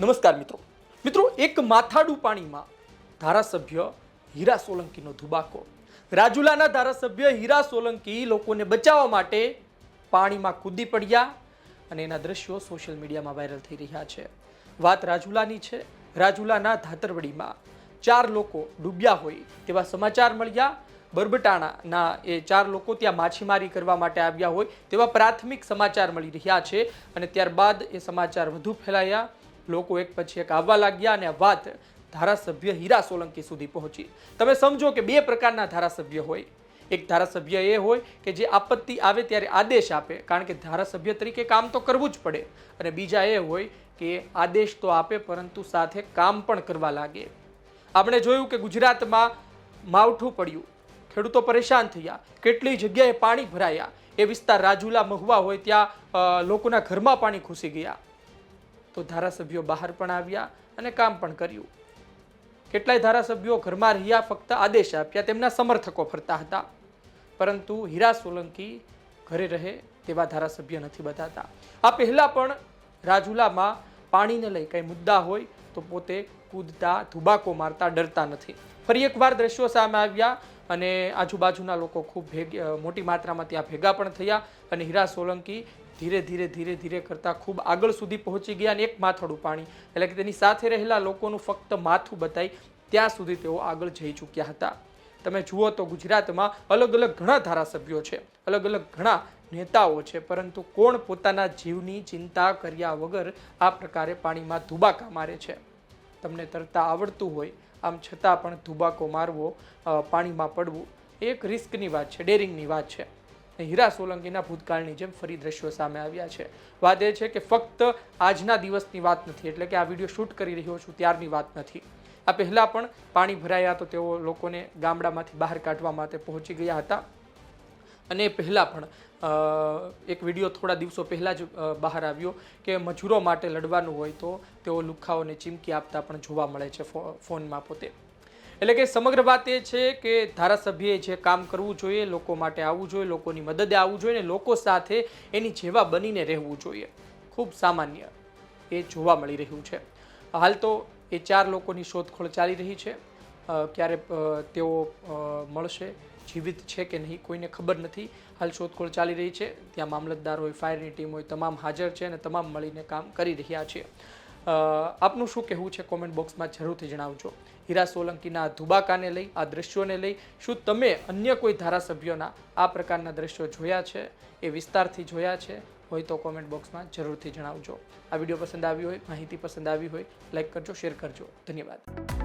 નમસ્કાર મિત્રો. મિત્રો એક માથાડું પાણીમાં ધારાસભ્ય હીરા સોલંકીનો ધુબાકો. રાજુલાના ધારાસભ્ય હીરા સોલંકી લોકોને બચાવવા માટે પાણીમાં કૂદી પડ્યા અને એના દ્રશ્યો સોશિયલ મીડિયામાં વાયરલ થઈ રહ્યા છે. વાત રાજુલાની છે. રાજુલાના ધાતરવડીમાં ચાર લોકો ડૂબ્યા હોય તેવા સમાચાર મળ્યા. બરબટાણાના એ ચાર લોકો ત્યાં માછીમારી કરવા માટે આવ્યા હોય તેવા પ્રાથમિક સમાચાર મળી રહ્યા છે અને ત્યારબાદ એ સમાચાર વધુ ફેલાયા. લોકો એક પછી એક આવવા લાગ્યા અને વાત ધારાસભ્ય હીરા સોલંકી સુધી પહોંચી. તમે સમજો કે બે પ્રકારના ધારાસભ્ય હોય. એક ધારાસભ્ય એ હોય કે જે આપત્તિ આવે ત્યારે આદેશ આપે, કારણ કે ધારાસભ્ય તરીકે કામ તો કરવું જ પડે. અને બીજા એ હોય કે આદેશ તો આપે, પરંતુ સાથે કામ પણ કરવા લાગે. આપણે જોયું કે ગુજરાતમાં માવઠું પડ્યું. ખેડૂતો પરેશાન થયા. કેટલી જગ્યાએ પાણી ભરાયા. એ વિસ્તાર રાજુલા મહુવા હોય ત્યાં લોકોના ઘરમાં પાણી ઘૂસી ગયા. તો ધારાસભ્યો બહાર પણ આવ્યા અને કામ પણ કર્યું. કેટલાય ધારાસભ્યો ઘરમાં રહ્યા ફક્ત આદેશ આપ્યા, તેમના સમર્થકો ફરતા હતા. પરંતુ હીરા સોલંકી ઘરે રહે તેવા ધારાસભ્ય નથી બતાતા આ પહેલાં પણ રાજુલામાં પાણીને લઈ કંઈ મુદ્દા હોય તો પોતે કૂદતા, ધુબાકો મારતા, ડરતા નથી. ફરી એકવાર દ્રશ્યો સામે આવ્યા અને આજુબાજુના લોકો ખૂબ ભેગ મોટી માત્રામાં ત્યાં ભેગા પણ થયા અને હીરા સોલંકી ધીરે ધીરે ધીરે ધીરે કરતાં ખૂબ આગળ સુધી પહોંચી ગયા અને એક માથડું પાણી, એટલે કે તેની સાથે રહેલા લોકોનું ફક્ત માથું બતાવી ત્યાં સુધી તેઓ આગળ જઈ ચૂક્યા હતા. તમે જુઓ તો ગુજરાતમાં અલગ અલગ ઘણા ધારાસભ્યો છે, અલગ અલગ ઘણા નેતાઓ છે, પરંતુ કોણ પોતાના જીવની ચિંતા કર્યા વગર આ પ્રકારે પાણીમાં ધુબાકા મારે છે? તમને તરતા આવડતું હોય, આમ છતાં પણ ધુબાકો મારવો પાણીમાં પડવું એક રિસ્કની વાત છે ડેરિંગની વાત છે. અને હીરા સોલંકીના ભૂતકાળની જેમ ફરી દ્રશ્યો સામે આવ્યા છે. વાત એ છે કે ફક્ત આજના દિવસની વાત નથી, એટલે કે આ વીડિયો શૂટ કરી રહ્યો છું ત્યારની વાત નથી. આ પહેલાં પણ પાણી ભરાયા તો તેઓ લોકોને ગામડામાંથી બહાર કાઢવા માટે પહોંચી ગયા હતા. અને પહેલાં પણ એક વીડિયો થોડા દિવસો પહેલાં જ બહાર આવ્યો કે મજૂરો માટે લડવાનું હોય તો તેઓ લુખાઓને ચીમકી આપતા પણ જોવા મળે છે ફોનમાં પોતે. એટલે કે સમગ્ર વાત એ છે કે ધારાસભ્યએ જે કામ કરવું જોઈએ, લોકો માટે આવવું જોઈએ, લોકોની મદદે આવવું જોઈએ અને લોકો સાથે એની જેવા બનીને રહેવું જોઈએ. ખૂબ સામાન્ય એ જોવા મળી રહ્યું છે. હાલ તો એ ચાર લોકોની શોધખોળ ચાલી રહી છે. ક્યારે તેઓ મળશે, જીવિત છે કે નહીં કોઈને ખબર નથી. હાલ શોધખોળ ચાલી રહી છે. ત્યાં મામલતદાર હોય ફાયરની ટીમ હોય તમામ હાજર છે અને તમામ મળીને કામ કરી રહ્યા છે. આપનું શું કહેવું છે કોમેન્ટ બોક્સમાં જરૂરથી જણાવજો. હીરા સોલંકીના ધુબાકાને લઈ, આ દ્રશ્યોને લઈ શું તમે અન્ય કોઈ ધારાસભ્યોના આ પ્રકારના દ્રશ્યો જોયા છે? એ વિસ્તારથી જોયા છે? હોય તો કોમેન્ટ બોક્સમાં જરૂરથી જણાવજો. આ વીડિયો પસંદ આવ્યો હોય, માહિતી પસંદ આવી હોય લાઈક કરજો શેર કરજો. ધન્યવાદ.